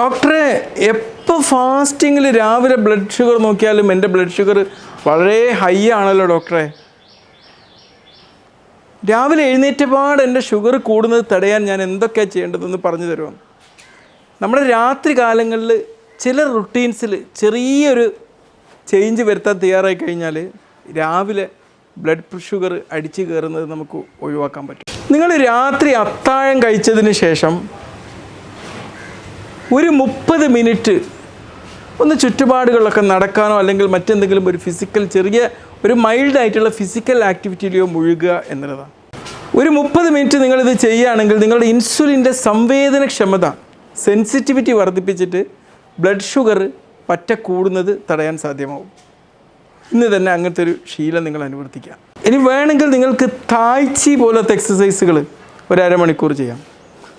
ഡോക്ടറെ എപ്പോൾ ഫാസ്റ്റിങ്ങിൽ രാവിലെ ബ്ലഡ് ഷുഗർ നോക്കിയാലും എന്റെ ബ്ലഡ് ഷുഗർ വളരെ ഹൈ ആണല്ലോ ഡോക്ടറെ. രാവിലെ എഴുന്നേറ്റപാട് എന്റെ ഷുഗർ കൂടുന്നത് തടയാൻ ഞാൻ എന്തൊക്കെയാണ് ചെയ്യേണ്ടതെന്ന് പറഞ്ഞു തരുമോ? നമ്മുടെ രാത്രി കാലങ്ങളിൽ ചില റുട്ടീൻസിൽ ചെറിയൊരു ചേഞ്ച് വരുത്താൻ തയ്യാറായി കഴിഞ്ഞാൽ രാവിലെ ബ്ലഡ് ഷുഗർ അടിച്ചു കയറുന്നത് നമുക്ക് ഒഴിവാക്കാൻ പറ്റും. നിങ്ങൾ രാത്രി അത്താഴം കഴിച്ചതിന് ശേഷം ഒരു മുപ്പത് മിനിറ്റ് ഒന്ന് ചുറ്റുപാടുകളിലൊക്കെ നടക്കാനോ അല്ലെങ്കിൽ മറ്റെന്തെങ്കിലും ഒരു ഫിസിക്കൽ ചെറിയ ഒരു മൈൽഡ് ആയിട്ടുള്ള ഫിസിക്കൽ ആക്ടിവിറ്റിയിലോ മുഴുകുക എന്നുള്ളതാണ്. ഒരു മുപ്പത് മിനിറ്റ് നിങ്ങളിത് ചെയ്യുകയാണെങ്കിൽ നിങ്ങളുടെ ഇൻസുലിന്റെ സംവേദനക്ഷമത സെൻസിറ്റിവിറ്റി വർദ്ധിപ്പിച്ചിട്ട് ബ്ലഡ് ഷുഗർ പറ്റ കൂടുന്നത് തടയാൻ സാധ്യമാവും. ഇന്ന് തന്നെ അങ്ങനത്തെ ഒരു ശീലം നിങ്ങൾ അനുവർത്തിക്കുക. ഇനി വേണമെങ്കിൽ നിങ്ങൾക്ക് തായ്ച്ചി പോലത്തെ എക്സസൈസുകൾ ഒരു അരമണിക്കൂർ ചെയ്യാം.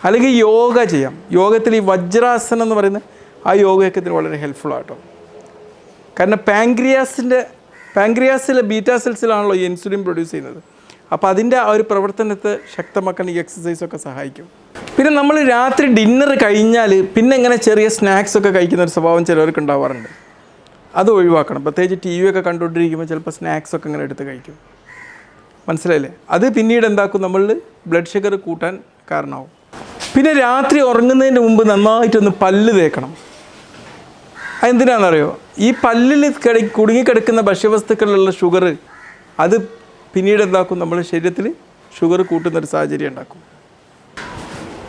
അല്ലെങ്കിൽ യോഗ ചെയ്യാം. യോഗത്തിൽ ഈ വജ്രാസനം എന്ന് പറയുന്ന ആ യോഗയൊക്കെ ഇതിന് വളരെ ഹെൽപ്ഫുൾ ആട്ടോ. കാരണം പാങ്ക്രിയാസിന്റെ പാങ്ക്രിയാസിലെ ബീറ്റാ സെൽസിലാണല്ലോ ഇൻസുലിൻ പ്രൊഡ്യൂസ് ചെയ്യുന്നത്. അപ്പോൾ അതിന്റെ ആ ഒരു പ്രവർത്തനത്തെ ശക്തമാക്കാൻ ഈ എക്സസൈസൊക്കെ സഹായിക്കും. പിന്നെ നമ്മൾ രാത്രി ഡിന്നർ കഴിഞ്ഞാൽ പിന്നെ ഇങ്ങനെ ചെറിയ സ്നാക്സ് ഒക്കെ കഴിക്കുന്ന ഒരു സ്വഭാവം ചിലവർക്ക് ഉണ്ടാവാറുണ്ട്. അത് ഒഴിവാക്കണം. പ്രത്യേകിച്ച് ടി വി ഒക്കെ കണ്ടുകൊണ്ടിരിക്കുമ്പോൾ ചിലപ്പോൾ സ്നാക്സ് ഒക്കെ ഇങ്ങനെ എടുത്ത് കഴിക്കും. മനസ്സിലായില്ലേ? അത് പിന്നീട് എന്താക്കും? നമ്മൾ ബ്ലഡ് ഷുഗർ കൂട്ടാൻ കാരണമാവും. പിന്നെ രാത്രി ഉറങ്ങുന്നതിന് മുമ്പ് നന്നായിട്ടൊന്ന് പല്ല് തേക്കണം. അതെന്തിനാണെന്നറിയോ? ഈ പല്ലിൽ കിട കുടുങ്ങിക്കിടക്കുന്ന ഭക്ഷ്യവസ്തുക്കളിലുള്ള ഷുഗർ അത് പിന്നീട് എന്താക്കും? നമ്മുടെ ശരീരത്തിൽ ഷുഗർ കൂട്ടുന്നൊരു സാഹചര്യം ഉണ്ടാക്കും.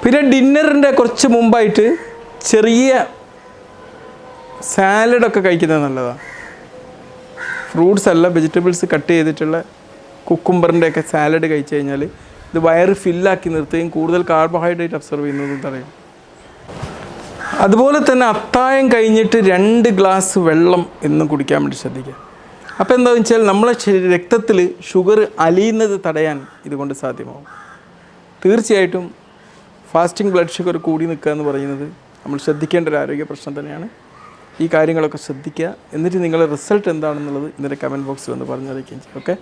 പിന്നെ ഡിന്നറിന്റെ കുറച്ച് മുമ്പായിട്ട് ചെറിയ സാലഡൊക്കെ കഴിക്കുന്നത് നല്ലതാണ് ഫ്രൂട്ട്സ് അല്ല വെജിറ്റബിൾസ് കട്ട് ചെയ്തിട്ടുള്ള കുക്കുംബറിന്റെയൊക്കെ സാലഡ് കഴിച്ചു കഴിഞ്ഞാൽ ഇത് വയറ് ഫില്ലാക്കി നിർത്തുകയും കൂടുതൽ കാർബോഹൈഡ്രേറ്റ് അബ്സർവ് ചെയ്യുന്നതും തടയും. അതുപോലെ തന്നെ അത്തായം കഴിഞ്ഞിട്ട് രണ്ട് ഗ്ലാസ് വെള്ളം എന്നും കുടിക്കാൻ വേണ്ടി ശ്രദ്ധിക്കുക. അപ്പോൾ എന്താണെന്ന് വെച്ചാൽ നമ്മളെ രക്തത്തിൽ ഷുഗർ അലിയുന്നത് തടയാൻ ഇതുകൊണ്ട് സാധ്യമാവും. തീർച്ചയായിട്ടും ഫാസ്റ്റിംഗ് ബ്ലഡ് ഷുഗർ കൂടി നിൽക്കുക എന്ന് പറയുന്നത് നമ്മൾ ശ്രദ്ധിക്കേണ്ട ഒരു ആരോഗ്യ പ്രശ്നം തന്നെയാണ്. ഈ കാര്യങ്ങളൊക്കെ ശ്രദ്ധിക്കുക. എന്നിട്ട് നിങ്ങളുടെ റിസൾട്ട് എന്താണെന്നുള്ളത് ഇന്നലെ കമന്റ് ബോക്സിൽ ഒന്ന് പറഞ്ഞറിയിക്കുകയും ചെയ്യും. ഓക്കെ